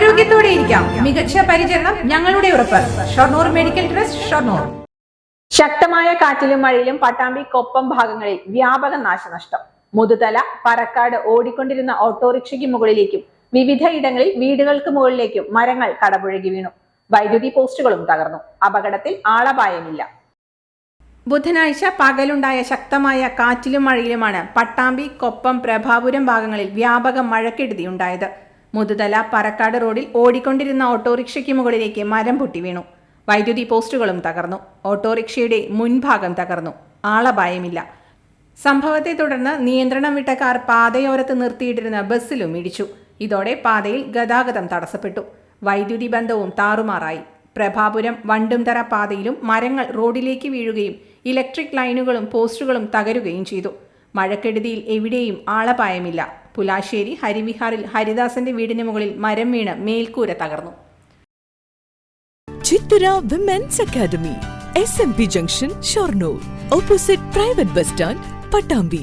ആരോഗ്യത്തോടെ ഇരിക്കാം. മികച്ച പരിചരണം ഞങ്ങളുടെ ഉറപ്പ്. Shoranur medical trust Shoranur. ശക്തമായ കാറ്റിലും മഴയിലും പട്ടാമ്പി കൊപ്പം ഭാഗങ്ങളിൽ വ്യാപക നാശനഷ്ടം. മുതുതല പറക്കാട് ഓടിക്കൊണ്ടിരുന്ന ഓട്ടോറിക്ഷയ്ക്ക് മുകളിലേക്കും വിവിധ ഇടങ്ങളിൽ വീടുകൾക്ക് മുകളിലേക്കും മരങ്ങൾ കടപുഴകി വീണു. വൈദ്യുതി പോസ്റ്റുകളും തകർന്നു. അപകടത്തിൽ ആളപായമില്ല. ബുധനാഴ്ച പകലുണ്ടായ ശക്തമായ കാറ്റിലും മഴയിലുമാണ് പട്ടാമ്പി കൊപ്പം പ്രഭാപുരം ഭാഗങ്ങളിൽ വ്യാപക മഴക്കെടുതി ഉണ്ടായത് മുതുതല പറക്കാട് റോഡിൽ ഓടിക്കൊണ്ടിരുന്ന ഓട്ടോറിക്ഷയ്ക്ക് മുകളിലേക്ക് മരം പൊട്ടി വീണു. വൈദ്യുതി പോസ്റ്റുകളും തകർന്നു. ഓട്ടോറിക്ഷയുടെ മുൻഭാഗം തകർന്നു. ആളപായമില്ല. സംഭവത്തെ തുടർന്ന് നിയന്ത്രണം വിട്ട കാർ പാതയോരത്ത് നിർത്തിയിട്ടിരുന്ന ബസ്സിലും ഇടിച്ചു. ഇതോടെ പാതയിൽ ഗതാഗതം തടസ്സപ്പെട്ടു. വൈദ്യുതി ബന്ധവും താറുമാറായി. പ്രഭാപുരം വണ്ടുംതറ പാതയിലും മരങ്ങൾ റോഡിലേക്ക് വീഴുകയും ഇലക്ട്രിക് ലൈനുകളും പോസ്റ്റുകളും തകരുകയും ചെയ്തു. മഴക്കെടുതിയിൽ എവിടെയും ആളപായമില്ല. പുലാശ്ശേരി ഹരിവിഹാറിൽ ഹരിദാസന്റെ വീടിന് മുകളിൽ മരം വീണ് മേൽക്കൂര തകർന്നു. Chithara women's academy S M P junction Shoranur opposite private bus stand Pattambi